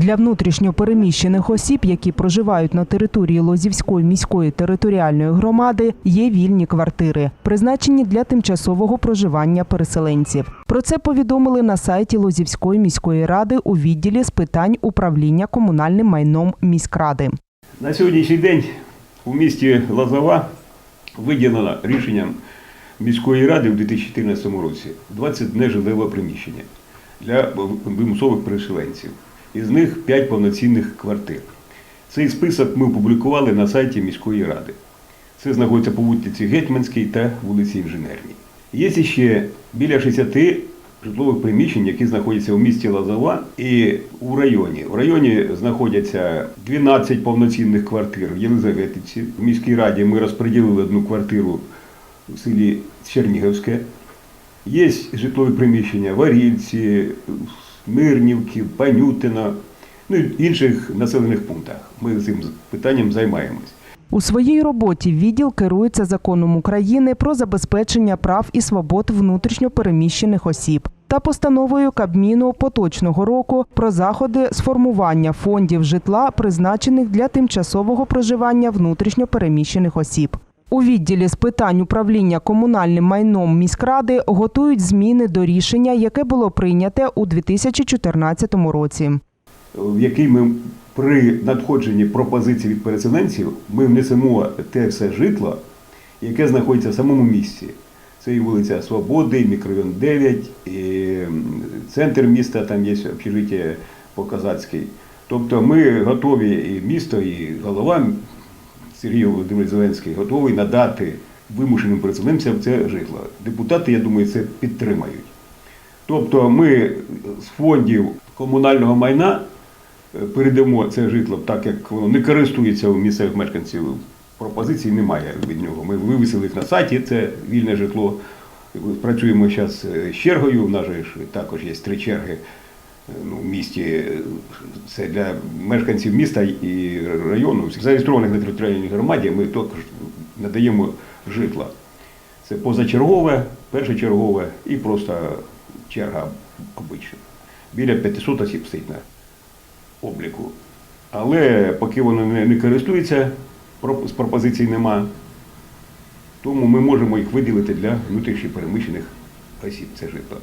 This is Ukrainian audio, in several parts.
Для внутрішньо переміщених осіб, які проживають на території Лозівської міської територіальної громади, є вільні квартири, призначені для тимчасового проживання переселенців. Про це повідомили на сайті Лозівської міської ради у відділі з питань управління комунальним майном міськради. На сьогоднішній день у місті Лозова виділено рішенням міської ради у 2014 році 20 нежилеве приміщення для вимусових переселенців. Із них 5 повноцінних квартир. Цей список ми опублікували на сайті міської ради. Це знаходиться по вулиці Гетьманській та вулиці Інженерній. Є ще біля 60 житлових приміщень, які знаходяться у місті Лозова і у районі. В районі знаходяться 12 повноцінних квартир в Єлизаветівці. В міській раді ми розподілили одну квартиру в селі Чернігівське. Є житлові приміщення в Орільці, Мирнівки, Панютина, ну і інших населених пунктах. Ми цим питанням займаємось. У своїй роботі відділ керується законом України про забезпечення прав і свобод внутрішньо переміщених осіб та постановою Кабміну поточного року про заходи з формування фондів житла, призначених для тимчасового проживання внутрішньо переміщених осіб. У відділі з питань управління комунальним майном міськради готують зміни до рішення, яке було прийняте у 2014 році. в який ми при надходженні пропозицій від переселенців ми внесемо те все житло, яке знаходиться в самому місті. Це і вулиця Свободи, мікрорайон 9, і центр міста, там є общежиття по-казацькій. Тобто ми готові, і місто, і голова Сергій Володимирович Зеленський готовий надати вимушеним переселенцям це житло. Депутати, я думаю, це підтримають. Тобто ми з фондів комунального майна е, передамо це житло, так як воно не користується у місцевих мешканців. Пропозицій немає від нього. Ми вивісили їх на сайті, це вільне житло. Працюємо зараз з чергою. У нас же також є три черги е, ну, в місті. Це для мешканців міста і району. Зареєстрованих на територіальній громаді ми також надаємо житла. Це позачергове, першочергове і просто черга обична. Біля 500 осіб стоїть на обліку. Але поки воно не, користується, з пропозицій нема, тому ми можемо їх виділити для внутрішньо переміщених осіб. Це житло.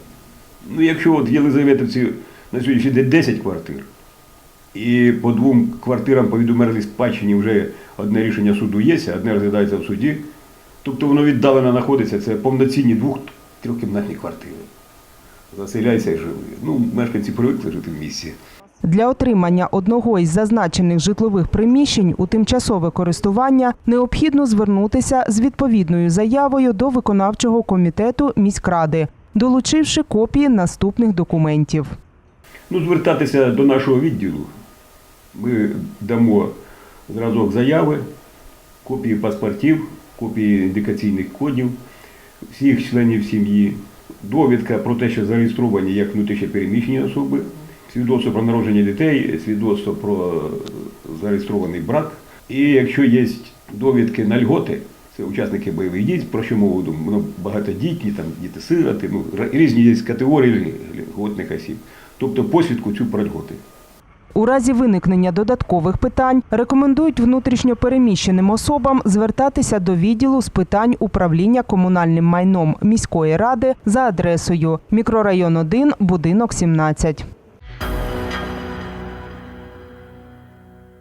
Ну, якщо от в Єлизаветівці на сьогоднішній день 10 квартир, і по двом квартирам повідомили спадщині вже одне рішення суду є, одне розглядається в суді. Тобто воно віддалено знаходиться, це повноцінні двох-трьохкімнатні квартири. Заселяйся і живи. Ну, мешканці привикли жити в місті. Для отримання одного із зазначених житлових приміщень у тимчасове користування необхідно звернутися з відповідною заявою до виконавчого комітету міськради, долучивши копії наступних документів. Ну, звертатися до нашого відділу. Ми дамо зразок заяви, копії паспортів, копії індикаційних кодів всіх членів сім'ї, довідка про те, що зареєстровані як внутрішньо переміщені особи, свідоцтво про народження дітей, свідоцтво про зареєстрований брак. І якщо є довідки на льготи, це учасники бойових дій, про що мову думаю, багатодітні, там діти-сироти, ну, різні категорії льготних осіб. Тобто посвідку цю про льготи. У разі виникнення додаткових питань рекомендують внутрішньо переміщеним особам звертатися до відділу з питань управління комунальним майном міської ради за адресою мікрорайон 1, будинок 17.